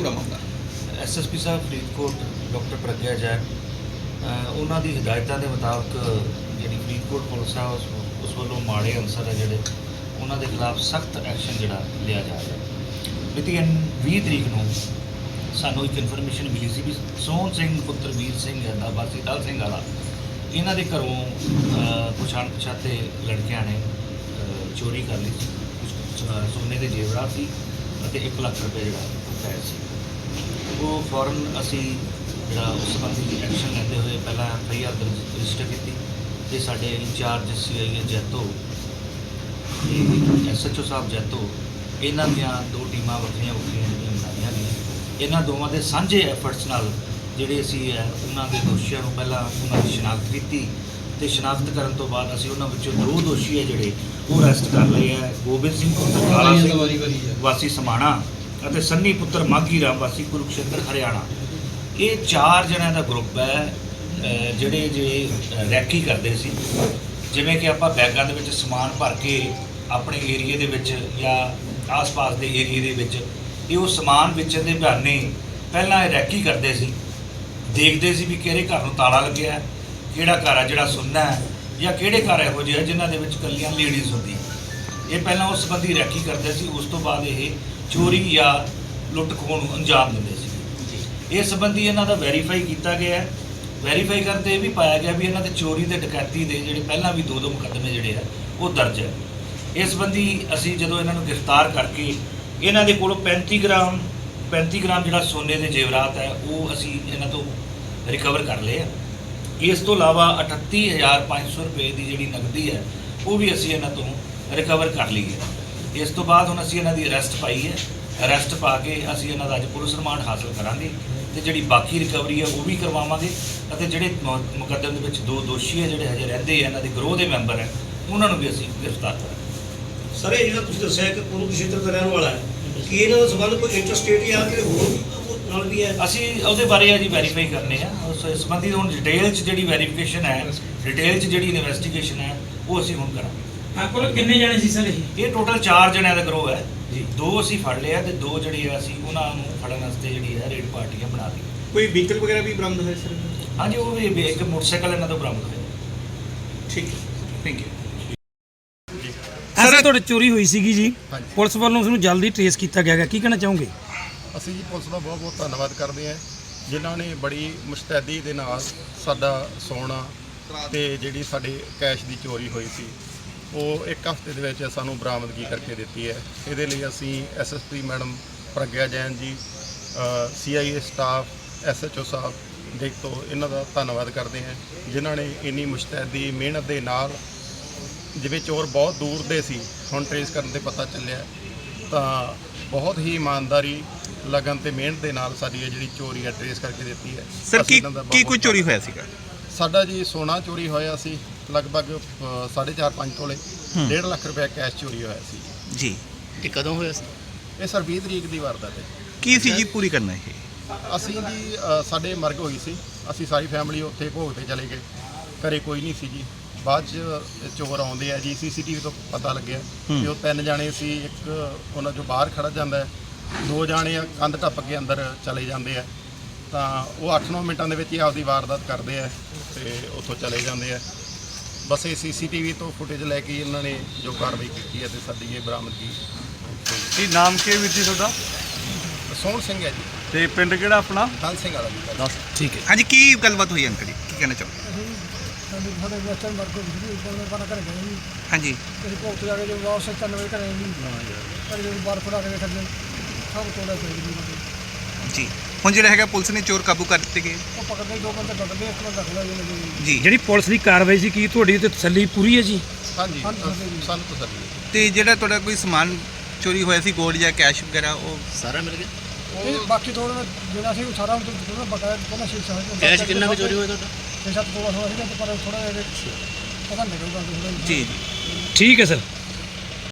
ਪੂਰਾ ਮਾਮਲਾ? ਐਸਐਸਪੀ ਸਾਹਿਬ ਫਰੀਦਕੋਟ ਡਾਕਟਰ ਪ੍ਰਗਿਆ ਜੈਨ ਉਹਨਾਂ ਦੀ ਹਦਾਇਤਾਂ ਦੇ ਮੁਤਾਬਕ ਜਿਹੜੀ ਫਰੀਦਕੋਟ ਪੁਲਿਸ ਆ ਉਸ ਉਸ ਵੱਲੋਂ ਮਾੜੇ ਅਨਸਰ ਆ ਜਿਹੜੇ ਉਹਨਾਂ ਦੇ ਖਿਲਾਫ ਸਖਤ ਐਕਸ਼ਨ ਜਿਹੜਾ ਲਿਆ ਜਾ ਰਿਹਾ। ਮਿਤੀ 20 ਤਰੀਕ ਨੂੰ ਸਾਨੂੰ ਇੱਕ ਇਨਫੋਰਮੇਸ਼ਨ ਮਿਲੀ ਸੀ ਵੀ ਸੋਹਣ ਸਿੰਘ ਪੁੱਤਰ ਵੀਰ ਸਿੰਘ ਹੈ ਦਾ ਵਾਸੀ ਦਲ ਸਿੰਘ ਵਾਲਾ ਇਹਨਾਂ ਦੇ ਘਰੋਂ ਅ, ਕੁਛ ਅਣਪਛਾਤੇ ਲੜਕਿਆਂ ਨੇ ਚੋਰੀ ਕਰ ਲਈ ਸੀ। ਕੁਛ, ਸੋਨੇ ਦੇ ਜੇਵਰਾਤ ਸੀ ਅਤੇ 1 ਲੱਖ ਰੁਪਏ ਜਿਹੜਾ ਉਹ ਪੈਸੇ ਸੀ। ਉਹ ਫੌਰਨ ਅਸੀਂ ਜਿਹੜਾ ਉਸ ਸੰਬੰਧੀ ਐਕਸ਼ਨ ਲੈਂਦੇ ਹੋਏ ਪਹਿਲਾਂ ਐਫ ਆਈ ਆਰ ਰਜਿਸਟਰ ਕੀਤੀ ਤੇ ਸਾਡੇ ਇੰਚਾਰਜ ਸੀ ਆਈ ਜੈਤੋ ਤੇ ਐਸਐਚਓ ਸਾਹਿਬ ਜੈਤੋ ਇਹਨਾਂ ਦੀਆਂ ਦੋ ਟੀਮਾਂ ਵੱਖਰੀਆਂ ਵੱਖਰੀਆਂ ਜਿਹੜੀਆਂ ਬਣਾਈਆਂ ਗਈਆਂ। ਇਹਨਾਂ ਦੋਵਾਂ ਦੇ ਸਾਂਝੇ ਐਫਰਟਸ ਨਾਲ ਜਿਹੜੇ ਅਸੀਂ ਹੈ ਉਹਨਾਂ ਦੇ ਦੋਸ਼ੀਆਂ ਨੂੰ ਪਹਿਲਾਂ ਉਹਨਾਂ ਦੀ ਸ਼ਨਾਖਤ ਕੀਤੀ ਤੇ ਸ਼ਨਾਖਤ ਕਰਨ ਤੋਂ ਬਾਅਦ ਅਸੀਂ ਉਹਨਾਂ ਵਿੱਚੋਂ ਦੋ ਦੋਸ਼ੀ ਹੈ ਜਿਹੜੇ ਉਹ ਅਰੈਸਟ ਕਰ ਲਏ ਹੈ। ਗੋਬਿੰਦ ਸਿੰਘ ਕਾਲਾ ਸਿੰਘ ਵਾਸੀ ਸਮਾਣਾ ਅਤੇ ਸੰਨੀ ਪੁੱਤਰ ਮਾਗੀ ਰਾਮ ਵਾਸੀ ਕੁਰੂਕਸ਼ੇਤਰ, ਹਰਿਆਣਾ। ਇਹ ਚਾਰ ਜਣਿਆਂ ਦਾ ਗਰੁੱਪ ਹੈ ਜਿਹੜੇ ਜੇ ਰੈਕੀ ਕਰਦੇ ਸੀ। ਜਿਵੇਂ ਕਿ ਆਪਾਂ ਬੈਗਾਂ ਦੇ ਵਿੱਚ ਸਮਾਨ ਭਰ ਕੇ ਆਪਣੇ ਏਰੀਏ ਦੇ ਵਿੱਚ ਜਾਂ ਆਸ-ਪਾਸ ਦੇ ਏਰੀਏ ਦੇ ਵਿੱਚ ਇਹ ਉਹ ਸਮਾਨ ਵੇਚਣ ਦੇ ਬਹਾਨੇ ਪਹਿਲਾਂ ਇਹ ਰੈਕੀ ਕਰਦੇ ਸੀ। ਦੇਖਦੇ ਸੀ ਵੀ ਕਿਹੜੇ ਘਰ ਨੂੰ ਤਾਲਾ ਲੱਗਿਆ, ਕਿਹੜਾ ਘਰ ਆ ਜਿਹੜਾ ਸੁੰਨਾ ਹੈ ਜਾਂ ਕਿਹੜੇ ਘਰ ਇਹੋ ਜਿਹੇ ਆ ਜਿਨ੍ਹਾਂ ਦੇ ਵਿੱਚ ਕੱਲੀਆਂ ਲੇਡੀਜ਼ ਹੁੰਦੀਆਂ। ਇਹ ਪਹਿਲਾਂ ਉਸ ਸੰਬੰਧੀ ਰੈਕੀ ਕਰਦੇ ਸੀ ਉਸ ਤੋਂ ਬਾਅਦ ਇਹ ਚੋਰੀ ਜਾਂ ਲੁੱਟ ਖੋਹ ਨੂੰ ਅੰਜਾਮ ਦਿੰਦੇ ਸੀ। ਇਸ ਸੰਬੰਧੀ ਇਹਨਾਂ ਦਾ ਵੈਰੀਫਾਈ ਕੀਤਾ ਗਿਆ ਹੈ। ਵੈਰੀਫਾਈ ਕਰਦੇ ਇਹ ਵੀ ਪਾਇਆ ਗਿਆ ਵੀ ਇਹਨਾਂ ਦੇ ਚੋਰੀ ਤੇ ਡਕੈਤੀ ਦੇ ਜਿਹੜੇ ਪਹਿਲਾਂ ਵੀ ਦੋ ਦੋ ਮੁਕੱਦਮੇ ਜਿਹੜੇ ਆ ਉਹ ਦਰਜ ਹੈ। ਇਸ ਸੰਬੰਧੀ ਅਸੀਂ ਜਦੋਂ ਇਹਨਾਂ ਨੂੰ ਗ੍ਰਿਫਤਾਰ ਕਰਕੇ ਇਹਨਾਂ ਦੇ ਕੋਲੋਂ 35 ਗ੍ਰਾਮ 35 ਗ੍ਰਾਮ ਜਿਹੜਾ ਸੋਨੇ ਦੇ ਜੇਵਰਾਤ ਹੈ ਉਹ ਅਸੀਂ ਇਹਨਾਂ ਤੋਂ ਰਿਕਵਰ ਕਰ ਲਏ ਆ। ਇਸ ਤੋਂ ਇਲਾਵਾ 38500 ਰੁਪਏ ਦੀ ਜਿਹੜੀ ਨਕਦੀ ਹੈ ਉਹ ਵੀ ਅਸੀਂ ਇਹਨਾਂ ਤੋਂ ਰਿਕਵਰ ਕਰ ਲਈ ਹੈ। ਇਸ ਤੋਂ ਬਾਅਦ ਹੁਣ ਅਸੀਂ ਇਹਨਾਂ ਦੀ ਅਰੈਸਟ ਪਾਈ ਹੈ। ਅਰੈਸਟ ਪਾ ਕੇ ਅਸੀਂ ਇਹਨਾਂ ਦਾ ਅੱਜ ਪੁਲਿਸ ਰਿਮਾਂਡ ਹਾਸਲ ਕਰਾਂਗੇ ਤੇ ਜਿਹੜੀ ਬਾਕੀ ਰਿਕਵਰੀ ਹੈ ਉਹ ਵੀ ਕਰਵਾਵਾਂਗੇ ਅਤੇ ਜਿਹੜੇ ਮੁਕੱਦਮੇ ਦੇ ਵਿੱਚ ਦੋ ਦੋਸ਼ੀ ਹੈ ਜਿਹੜੇ ਹਜੇ ਰਹਿੰਦੇ ਆ ਇਹਨਾਂ ਦੇ ਗਰੋਹ ਦੇ ਮੈਂਬਰ ਹੈ ਉਹਨਾਂ ਨੂੰ ਵੀ ਅਸੀਂ ਗ੍ਰਿਫਤਾਰ ਕਰਾਂਗੇ। ਸਰ ਇਹ ਜਿਹੜਾ ਤੁਸੀਂ ਦੱਸਿਆ ਕਿ ਕੁਰੂ ਖੇਤਰ ਦਾ ਰਹਿਣ ਵਾਲਾ ਹੈ ਕੀ ਇਹਨਾਂ ਦਾ ਸੰਬੰਧ ਕੋਈ ਇੰਟਰਸਟੇਟ ਜਾਂ ਕਿ ਹੋਰ ਨਾਲ ਵੀ ਹੈ? ਅਸੀਂ ਉਹਦੇ ਬਾਰੇ ਅਜੀ ਵੈਰੀਫਾਈ ਕਰਨੇ ਆ। ਉਸ ਸੰਬੰਧੀ ਹੁਣ ਡਿਟੇਲ 'ਚ ਜਿਹੜੀ ਵੈਰੀਫਿਕੇਸ਼ਨ ਹੈ ਡਿਟੇਲ 'ਚ ਜਿਹੜੀ ਇਨਵੈਸਟੀਗੇਸ਼ਨ ਹੈ ਉਹ ਅਸੀਂ ਹੁਣ ਕਰਾਂਗੇ। ਕੋਲ ਕਿੰਨੇ ਜਾਣੇ ਸੀ ਸਰ ਇਹ? ਇਹ ਟੋਟਲ 4 ਜਣਿਆਂ ਦਾ ਗਰੋਹ ਹੈ। ਜੀ। ਦੋ ਅਸੀਂ ਫੜ ਲਿਆ ਤੇ ਦੋ ਜਿਹੜੀ ਆ ਅਸੀਂ ਉਹਨਾਂ ਨੂੰ ਫੜਨ ਵਾਸਤੇ ਜਿਹੜੀ ਹੈ ਰੇਡ ਪਾਰਟੀਆਂ ਬਣਾ ਲਈ ਕੋਈ ਵਹੀਕਲ ਵਗੈਰਾ ਵੀ ਬਰਾਮਦ ਹੋਇਆ ਸਰ? ਹਾਂਜੀ ਉਹ ਵੀ ਵੀ ਇੱਕ ਮੋਟਰਸਾਈਕਲ ਇਹਨਾਂ ਤੋਂ ਬਰਾਮਦ ਹੋਇਆ। ਠੀਕ ਥੈਂਕ ਯੂ ਸਰ ਤੁਹਾਡੀ ਚੋਰੀ ਹੋਈ ਸੀਗੀ ਜੀ। ਹਾਂਜੀ। ਪੁਲਿਸ ਵੱਲੋਂ ਉਸ ਨੂੰ ਜਲਦੀ ਟ੍ਰੇਸ ਕੀਤਾ ਗਿਆ ਗਾ। ਕੀ ਕਹਿਣਾ ਚਾਹੋਗੇ? ਅਸੀਂ ਜੀ ਪੁਲਿਸ ਦਾ ਬਹੁਤ ਬਹੁਤ ਧੰਨਵਾਦ ਕਰਦੇ ਹਾਂ। ਜਿਨ੍ਹਾਂ ਨੇ ਬੜੀ ਮੁਸਤੈਦੀ ਦੇ ਨਾਲ ਸਾਡਾ ਸੋਨਾ ਤੇ ਜਿਹੜੀ ਸਾਡੇ ਕੈਸ਼ ਦੀ ਚੋਰੀ ਹੋਈ ਸੀ। ਉਹ ਇੱਕ ਹਫ਼ਤੇ ਦੇ ਵਿੱਚ ਸਾਨੂੰ ਬਰਾਮਦਗੀ ਕਰਕੇ ਦਿੱਤੀ ਹੈ। ਇਹਦੇ ਲਈ ਅਸੀਂ ਐਸਐਸਪੀ ਮੈਡਮ ਪ੍ਰਗਿਆ ਜੈਨ ਜੀ ਸੀਆਈਏ ਸਟਾਫ ਐਸਐਚਓ ਸਾਹਿਬ ਦੇ ਤੋਂ ਇਹਨਾਂ ਦਾ ਧੰਨਵਾਦ ਕਰਦੇ ਹਾਂ ਜਿਨ੍ਹਾਂ ਨੇ ਇੰਨੀ ਮੁਸਤੈਦੀ ਮਿਹਨਤ ਦੇ ਨਾਲ ਜਿਵੇਂ ਚੋਰ ਬਹੁਤ ਦੂਰ ਦੇ ਸੀ ਹੁਣ ਟ੍ਰੇਸ ਕਰਨ ਤੇ ਪਤਾ ਚੱਲਿਆ ਤਾਂ ਬਹੁਤ ਹੀ ਇਮਾਨਦਾਰੀ ਲਗਨ ਤੇ ਮਿਹਨਤ ਦੇ ਨਾਲ ਸਾਡੀ ਇਹ ਜਿਹੜੀ ਚੋਰੀ ਹੈ ਟ੍ਰੇਸ ਕਰਕੇ ਦਿੱਤੀ ਹੈ। ਸਰ ਕੀ ਕੀ ਕੋਈ ਚੋਰੀ ਹੋਇਆ ਸੀਗਾ? ਸਾਡਾ ਜੀ ਸੋਨਾ ਚੋਰੀ ਹੋਇਆ ਸੀ ਲਗਭਗ 4.5 5 ਤੋਲੇ। 1.5 ਲੱਖ ਰੁਪਏ ਕੈਸ਼ ਚੋਰੀ ਹੋਇਆ ਸੀ। ਜੀ। ਇਹ ਸਰ 20 ਤਰੀਕ ਦੀ ਵਾਰਦਾਤ ਹੈ। ਕੀ ਸੀ ਜੀ ਪੂਰੀ ਕਰਨਾ ਇਹ? ਅਸੀਂ ਜੀ ਅ, ਸਾਡੇ ਮਰਗ ਹੋਈ ਸੀ। ਅਸੀਂ ਸਾਰੀ ਫੈਮਿਲੀ ਉੱਥੇ ਭੋਗ ਤੇ ਚਲੇ ਗਏ। ਘਰੇ ਕੋਈ ਨਹੀਂ ਸੀ ਜੀ। ਬਾਅਦ ਚ ਚੋਰ ਆਉਂਦੇ ਆ ਜੀ ਸੀਸੀਟੀਵੀ ਤੋਂ ਪਤਾ ਲੱਗਿਆ ਕਿ ਉਹ ਤਿੰਨ ਜਾਣੇ ਸੀ। ਇੱਕ ਉਹਨਾਂ ਚੋਂ ਬਾਹਰ ਖੜਾ ਜਾਂਦਾ ਹੈ। ਦੋ ਜਾਣੇ ਆ ਕੰਧ ਟੱਪ ਕੇ ਅੰਦਰ ਚਲੇ ਜਾਂਦੇ ਆ। ਤਾਂ ਉਹ 8-9 ਮਿੰਟਾਂ ਦੇ ਵਿੱਚ ਹੀ ਆਪਦੀ ਵਾਰਦਾਤ ਕਰਦੇ ਆ ਤੇ ਉੱਥੋਂ ਚਲੇ ਜਾਂਦੇ ਆ। ਬਸ ਇਹ ਸੀਸੀਟੀਵੀ ਤੋਂ ਫੁਟੇਜ ਲੈ ਕੇ ਇਹਨਾਂ ਨੇ ਜੋ ਕਾਰਵਾਈ ਕੀਤੀ ਹੈ ਤੇ ਸਾਡੀ ਇਹ ਬਰਾਮਦਗੀ ਕੀ ਨਾਮ ਕੀ ਵੀਰ ਜੀ ਤੁਹਾਡਾ? ਸੋਹਣ ਸਿੰਘ ਹੈ ਜੀ। ਤੇ ਪਿੰਡ ਕਿਹੜਾ ਆਪਣਾ? ਦਲ ਸਿੰਘ ਵਾਲਾ ਜੀ। ਠੀਕ ਹੈ। ਹਾਂਜੀ ਕੀ ਗੱਲਬਾਤ ਹੋਈ ਅੰਕਲ ਜੀ? ਕੀ ਕਹਿਣਾ ਚਾਹੋਗੇ? ਸਾਡੇ ਸਾਡੇ ਵੈਸਟਰਨ ਮਾਰਕੀਟ ਵਿੱਚ ਉੱਪਰ ਮੈਂ ਪਾਣਾ ਕਰ ਗਏ ਜੀ ਹਾਂਜੀ। ਤੇ ਭੋਗ ਤੇ ਜਾ ਕੇ ਜੋ ਵਾਪਸ ਚੰਨ ਵਜੇ ਘਰੇ ਜੀ ਪਰ ਜੋ। ਬਾਹਰ ਫੜਾ ਕੇ ਥੱਲੇ ਸਭ ਤੋੜਾ ਪੈ ਗਈ ਜੀ। ਹੁਣ ਜਿਹੜਾ ਹੈਗਾ ਪੁਲਿਸ ਨੇ ਚੋਰ ਕਾਬੂ ਕਰ ਦਿੱਤੇ ਗਏ। ਉਹ ਪਕੜਦੇ ਦੋ ਬੰਦੇ ਪਕੜਦੇ ਇੱਕ ਬੰਦਾ ਖੜਾ ਜੀ ਲੱਗੇ ਜੀ। ਜਿਹੜੀ ਪੁਲਿਸ ਦੀ ਕਾਰਵਾਈ ਸੀ ਕੀ ਤੁਹਾਡੀ ਤੇ ਤਸੱਲੀ ਪੂਰੀ ਹੈ ਜੀ? ਹਾਂਜੀ ਹਾਂਜੀ। ਸਾਨੂੰ ਤਾਂ ਸਰ ਤੇ ਜਿਹੜਾ ਤੁਹਾਡਾ ਕੋਈ ਸਮਾਨ ਚੋਰੀ ਹੋਇਆ ਸੀ ਗੋਲਡ ਜਾਂ ਕੈਸ਼ ਵਗੈਰਾ ਉਹ ਇਹ ਬਾਕੀ ਤੋੜ ਜਿਹੜਾ ਸੀ ਉਹ ਸਾਰਾ ਉਹ ਥੋੜਾ ਬਕਾਇਆ ਪਹਿਲਾਂ ਸ਼ੀਸ਼ਾ ਹੈ ਕੈਸ਼ ਕਿੰਨਾ ਕੁ ਚੋਰੀ ਹੋਇਆ ਤੁਹਾਡਾ? ਛੇ ਸੱਤ ਤੋੜਾ ਹੋਇਆ ਸੀ ਪਰ ਥੋੜਾ ਜਿਹਾ ਪਤਾ ਨਹੀਂ ਲੱਗਦਾ ਥੋੜਾ ਜੀ ਜੀ। ਠੀਕ ਹੈ ਸਰ।